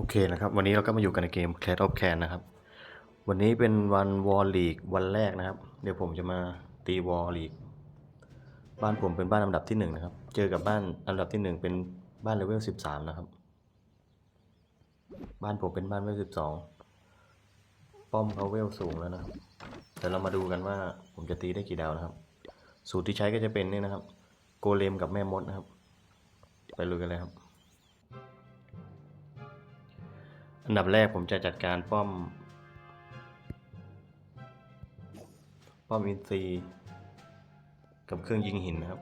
โอเคนะครับวันนี้เราก็มาอยู่กันในเกม Clash of Clans นะครับ วันนี้เป็นวันวอลลีกวันแรกนะครับ เดี๋ยวผมจะมาตีวอลลีกบ้านผมเป็นบ้านอันดับที่หนึ่งนะครับ เจอกับบ้านอันดับที่หนึ่งเป็นบ้านเลเวลสิบสามนะครับ บ้านผมเป็นบ้านเลเวลสิบสองป้อมเขาเวลสูงแล้วนะครับเดี๋ยวเรามาดูกันว่าผมจะตีได้กี่ดาวนะครับ สูตรที่ใช้ก็จะเป็นนี่นะครับ โกเลมกับแม่มดนะครับ ไปลุยกันเลยครับ อันดับแรกผมจะจัดการป้อม ป้อมอินซีกับเครื่องยิงหินนะครับ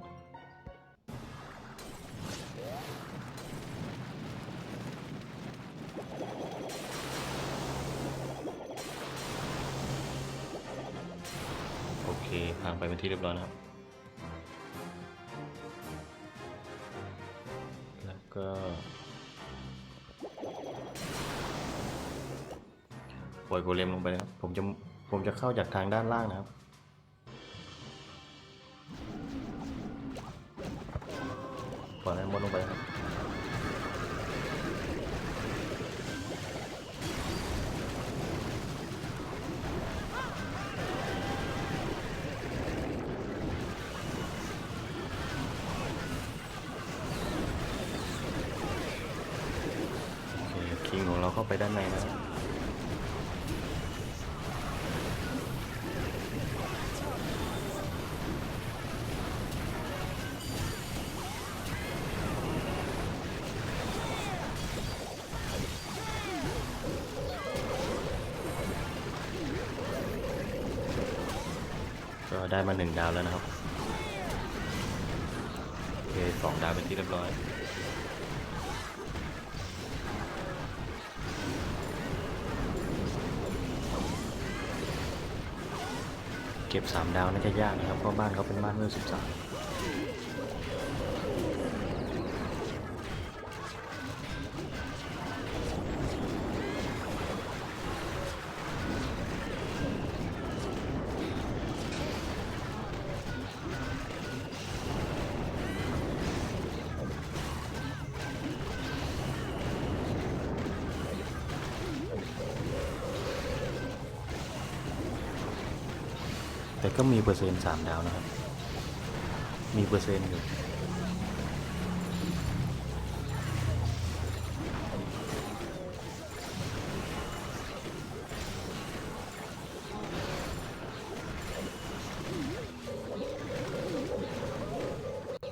โอเคผ่านไปเป็นที่เรียบร้อยนะครับ แล้วก็ ปล่อยโกเลมลงไปนะครับ ผมจะผมจะเข้าจากทางด้านล่างนะครับ ปล่อยนั้นมดลงไปครับเคคิงของเราเข้าไปด้านในนะครับ ก็ได้มาหนึ่งดาวแล้วนะครับโอเคสองดาวเป็นที่เรียบร้อยเก็บสามดาวน่าจะยากนะครับเพราะบ้านเขาเป็นบ้านเมื่อสิบสาม แต่ก็มีเปอร์เซ็นต์สามดาวนะครับ มีเปอร์เซ็นต์อยู่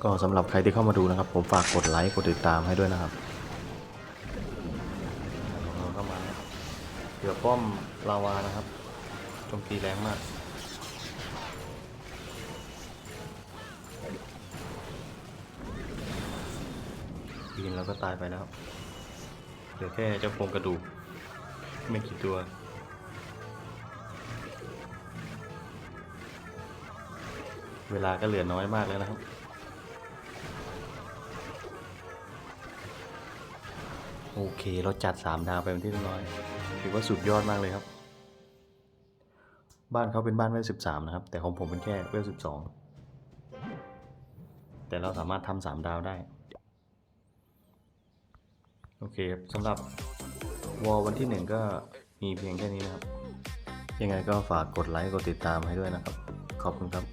ก็สำหรับใครที่เข้ามาดูนะครับ ผมฝากกดไลค์กดติดตามให้ด้วยนะครับเราเข้ามาเดี๋ยวป้อมลาวานะครับโจมตีแรงมาก ปีนแล้วก็ตายไปแล้วครับเหลือแค่เจ้าโครงกระดูก ไม่กี่ตัวเวลาก็เหลือน้อยมากแล้วนะครับ โอเคเราจัดสามดาวไปเป็นที่เรียบร้อยถือว่าสุดยอดมากเลยครับ บ้านเขาเป็นบ้านเวลสิบสามนะครับ แต่ของผมเป็นแค่เวลสิบสองแต่เราสามารถทำสามดาวได้ โอเคครับสำหรับวอลวันที่หนึ่งก็มีเพียงแค่นี้นะครับ ยังไงก็ฝากกดไลค์กดติดตามให้ด้วยนะครับ ขอบคุณครับ